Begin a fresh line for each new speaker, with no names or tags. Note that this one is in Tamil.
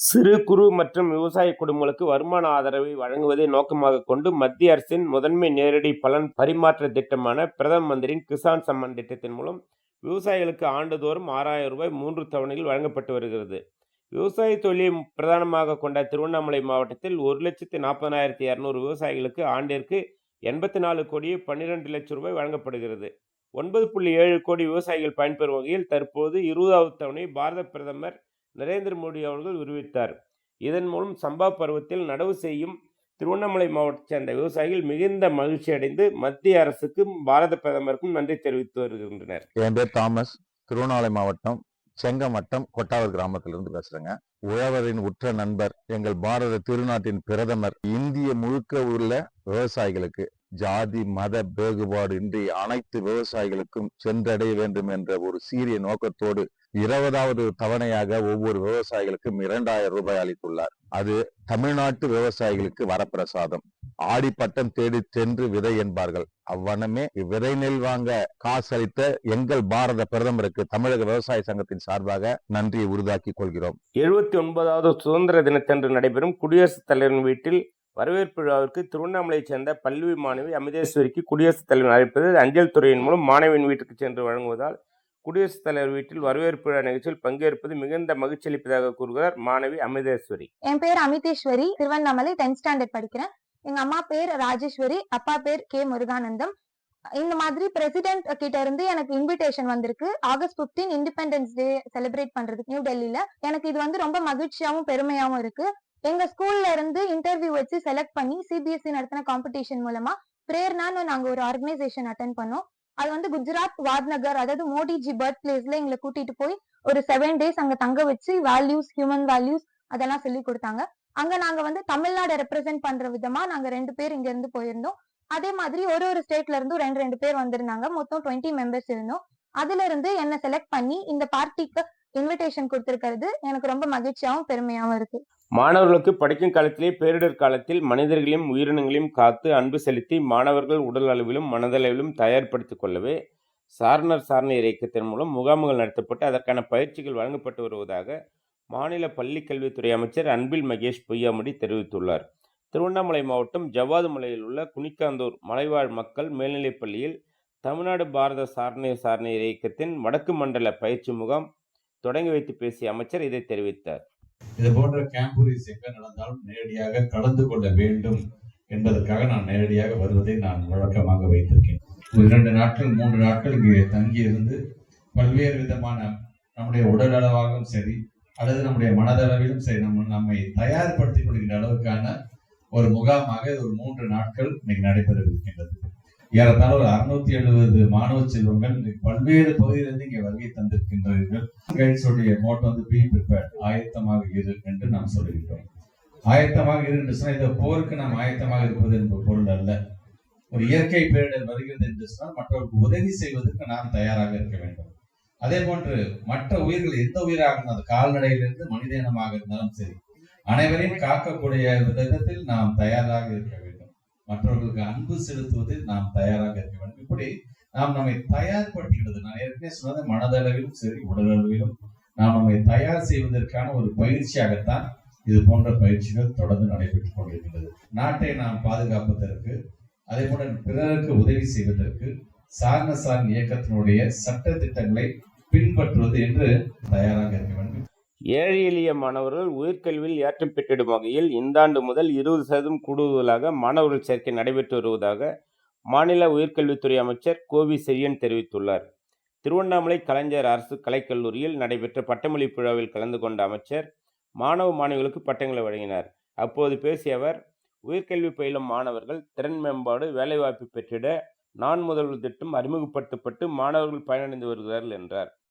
சிறு குறு மற்றும் விவசாய குடும்பங்களுக்கு வருமான ஆதரவை வழங்குவதை நோக்கமாக கொண்டு மத்திய அரசின் முதன்மை நேரடி பலன் பரிமாற்ற திட்டமான பிரதம மந்திரியின் கிசான் சம்மன் திட்டத்தின் மூலம் விவசாயிகளுக்கு ஆண்டுதோறும் ஆறாயிரம் ரூபாய் மூன்று தவணையில் வழங்கப்பட்டு வருகிறது. விவசாய தொழிலை பிரதானமாக கொண்ட திருவண்ணாமலை மாவட்டத்தில் ஒரு லட்சத்தி நாற்பதாயிரத்தி இரநூறு விவசாயிகளுக்கு ஆண்டிற்கு எண்பத்தி நாலு கோடியே பன்னிரெண்டு லட்சம் ரூபாய் வழங்கப்படுகிறது. ஒன்பது புள்ளி ஏழு கோடி விவசாயிகள் பயன்பெறும் வகையில் தற்போது இருபதாவது தவணை பாரத பிரதமர் நரேந்திர மோடி அவர்கள் விடுவித்தார். இதன் மூலம் சம்பா பருவத்தில் நடவு செய்யும் திருவண்ணாமலை மாவட்டத்தை சேர்ந்த விவசாயிகள் மிகுந்த மகிழ்ச்சி அடைந்து மத்திய அரசுக்கும் பாரத பிரதமருக்கும் நன்றி தெரிவித்து வருகின்றனர்.
என் பேர் தாமஸ். திருவண்ணாமலை மாவட்டம் செங்கமட்டம் கொட்டாவூர் கிராமத்திலிருந்து பேசுறேங்க. உழவரின் உற்ற நண்பர் எங்கள் பாரத திருநாட்டின் பிரதமர் இந்திய முழுக்க உள்ள விவசாயிகளுக்கு ஜாதி மத வேறுபாடு இன்றி அனைத்து விவசாயிகளுக்கும் சென்றடைய வேண்டும் என்ற ஒரு சீரிய நோக்கத்தோடு இருபதாவது தவணையாக ஒவ்வொரு விவசாயிகளுக்கும் இரண்டாயிரம் ரூபாய் அளித்துள்ளார். அது தமிழ்நாட்டு விவசாயிகளுக்கு வரப்பிரசாதம். ஆடிப்பட்டம் தேடி சென்று விதை என்பார்கள். அவ்வனமே விதை நெல் வாங்க காசு அளித்த எங்கள் பாரத பிரதமருக்கு தமிழக விவசாய சங்கத்தின் சார்பாக நன்றியை உருதாக்கிக் கொள்கிறோம்.
எழுபத்தி ஒன்பதாவது சுதந்திர தினத்தன்று நடைபெறும் குடியரசுத் தலைவரின் வீட்டில் வரவேற்பு விழாவிற்கு திருவண்ணாமலையைச் சேர்ந்த பல்வி மாணவி அமிதேஸ்வரிக்கு குடியரசுத் தலைவர் அழைப்பது அஞ்சல் துறையின் மூலம் மாணவியின் வீட்டுக்கு சென்று வழங்குவதால் குடியரசுத் தலைவர் வீட்டில் வரவேற்பு விழா நிகழ்ச்சியில் பங்கேற்பது மிகுந்த மகிழ்ச்சி அளிப்பதாக கூறுகிறார் மாணவி அமிதேஸ்வரி.
என் பேர் அமிதேஸ்வரி திருவண்ணாமலை டென்த் ஸ்டாண்டர்ட் படிக்கிறேன். எங்க அம்மா பேர் ராஜேஸ்வரி அப்பா பேர் கே முருகானந்தம். இந்த மாதிரி பிரசிடென்ட் கிட்ட இருந்து எனக்கு இன்விடேஷன் வந்திருக்கு. ஆகஸ்ட் 15 இண்டிபெண்டன்ஸ் டே செலிப்ரேட் பண்றதுக்கு நியூ டெல்லியில எனக்கு இது வந்து ரொம்ப மகிழ்ச்சியாவும் பெருமையாவும் இருக்கு. எங்க ஸ்கூல்ல இருந்து இன்டர்வியூ வச்சு செலக்ட் பண்ணி சிபிஎஸ்சி நடத்தின காம்படிஷன் மூலமா பிரேர்னான்னு நாங்க ஒரு ஆர்கனைசேஷன் அட்டன் பண்ணோம். அது வந்து குஜராத் வாத்நகர் அதாவது மோடிஜி பர்த் பிளேஸ்ல எங்களை கூட்டிட்டு போய் ஒரு செவன் டேஸ் அங்க தங்க வச்சு வேல்யூஸ் ஹியூமன் வேல்யூஸ் அதெல்லாம் சொல்லி கொடுத்தாங்க. அங்க நாங்க வந்து தமிழ்நாடு ரெப்ரசென்ட் பண்ற விதமா நாங்க ரெண்டு பேர் இங்க இருந்து போயிருந்தோம். அதே மாதிரி ஒரு ஒரு ஸ்டேட்ல இருந்தும் ரெண்டு ரெண்டு பேர் வந்திருந்தாங்க. மொத்தம் டுவெண்ட்டி மெம்பர்ஸ் இருந்தோம். அதுல இருந்து என்ன செலக்ட் பண்ணி இந்த பார்ட்டிக்கு இன்விடேஷன் கொடுத்திருக்கிறது. எனக்கு ரொம்ப மகிழ்ச்சியாகவும் பெருமையாகவும் இருக்கு.
மாணவர்களுக்கு படிக்கும் காலத்திலே பேரிடர் காலத்தில் மனிதர்களையும் உயிரினங்களையும் காத்து அன்பு செலுத்தி மாணவர்கள் உடல் அளவிலும் மனதளவிலும் தயார்படுத்திக் கொள்ளவே சாரணர் சாரணர் இயக்கத்தின் மூலம் முகாம்கள் நடத்தப்பட்டு அதற்கான பயிற்சிகள் வழங்கப்பட்டு வருவதாக மாநில பள்ளி கல்வித்துறை அமைச்சர் அன்பில் மகேஷ் பொய்யாமடி தெரிவித்துள்ளார். திருவண்ணாமலை மாவட்டம் ஜவ்வாது மலையில் உள்ள குனிக்காந்தூர் மலைவாழ் மக்கள் மேல்நிலைப் பள்ளியில் தமிழ்நாடு பாரத சாரணர் சாரணர் இயக்கத்தின் வடக்கு மண்டல பயிற்சி முகாம் தொடங்கி வைத்து பேசிய அமைச்சர் இதை தெரிவித்தார்.
இது போன்ற கேம்புரிஸ் எங்க நடந்தாலும் நேரடியாக கலந்து கொள்ள வேண்டும் என்பதற்காக நான் நேரடியாக வருவதை நான் வழக்கமாக வைத்திருக்கேன். ஒரு இரண்டு நாட்கள் மூன்று நாட்கள் இங்கே தங்கியிருந்து பல்வேறு விதமான நம்முடைய உடல் அளவாகவும் சரி அல்லது நம்முடைய மனதளவிலும் சரி நம்ம நம்மை தயார்படுத்திக் கொள்கின்ற அளவுக்கான ஒரு முகாமாக ஒரு மூன்று நாட்கள் இன்னைக்கு நடைபெறவிருக்கின்றது. ஏறத்தாழ ஒரு அறுநூத்தி எழுபது மாணவ செல்வங்கள் பல்வேறு பகுதியிலிருந்து இங்கே வருகை தந்திருக்கின்றீர்கள் கைட்ஸுடைய மோட் வந்து பி ப்ரிப்பேர்ட் ஆயத்தமாக இரு என்று நாம் சொல்லுகின்றோம் ஆயத்தமாக இரு என்று சொன்னால் இந்த போருக்கு நாம் ஆயத்தமாக இருப்பது என்பது பொருள் அல்ல. ஒரு இயற்கை பேரிடர் வருகிறது என்று சொன்னால் மற்றவருக்கு உதவி செய்வதற்கு நாம் தயாராக இருக்க வேண்டும். அதே போன்று மற்ற உயிர்கள் எந்த உயிராக இருந்தாலும் கால்நடையிலிருந்து மனித இனமாக இருந்தாலும் சரி அனைவரையும் காக்கக்கூடிய விதத்தில் நாம் தயாராக இருக்க வேண்டும். மற்றவர்களுக்கு அன்பு செலுத்துவதில் நாம் தயாராக இருக்க வேண்டும். இப்படி நாம் நம்மை தயார்படுத்துகிறது. நான் ஏற்கனவே சொன்னது மனதளவிலும் சரி உடலளவிலும் நாம் நம்மை தயார் செய்வதற்கான ஒரு பயிற்சியாகத்தான் இது போன்ற பயிற்சிகள் தொடர்ந்து நடைபெற்றுக் கொண்டிருக்கின்றது. நாட்டை நாம் பாதுகாப்பதற்கு அதே போல பிறருக்கு உதவி செய்வதற்கு சார்ந்த சார்ந்த இயக்கத்தினுடைய சட்ட திட்டங்களை பின்பற்றுவது என்று தயாராக இருக்க வேண்டும்.
ஏழை எளிய மாணவர்கள் உயர்கல்வியில் ஏற்றம் பெற்றிடும் வகையில் இந்த ஆண்டு முதல் இருபது சதவீதம் கூடுதலாக மாணவர்கள் சேர்க்கை நடைபெற்று வருவதாக மாநில உயர்கல்வித்துறை அமைச்சர் கோவி செழியன் தெரிவித்துள்ளார். திருவண்ணாமலை கலைஞர் அரசு கலைக்கல்லூரியில் நடைபெற்ற பட்டமளிப்பு விழாவில் கலந்து கொண்ட அமைச்சர் மாணவ மாணவிகளுக்கு பட்டங்களை வழங்கினார். அப்போது பேசிய அவர் உயர்கல்வி பயிலும் மாணவர்கள் திறன் மேம்பாடு வேலைவாய்ப்பு பெற்றிட நான் முதல்வர் திட்டம் அறிமுகப்படுத்தப்பட்டு மாணவர்கள் பயனடைந்து வருகிறார்கள் என்றார்.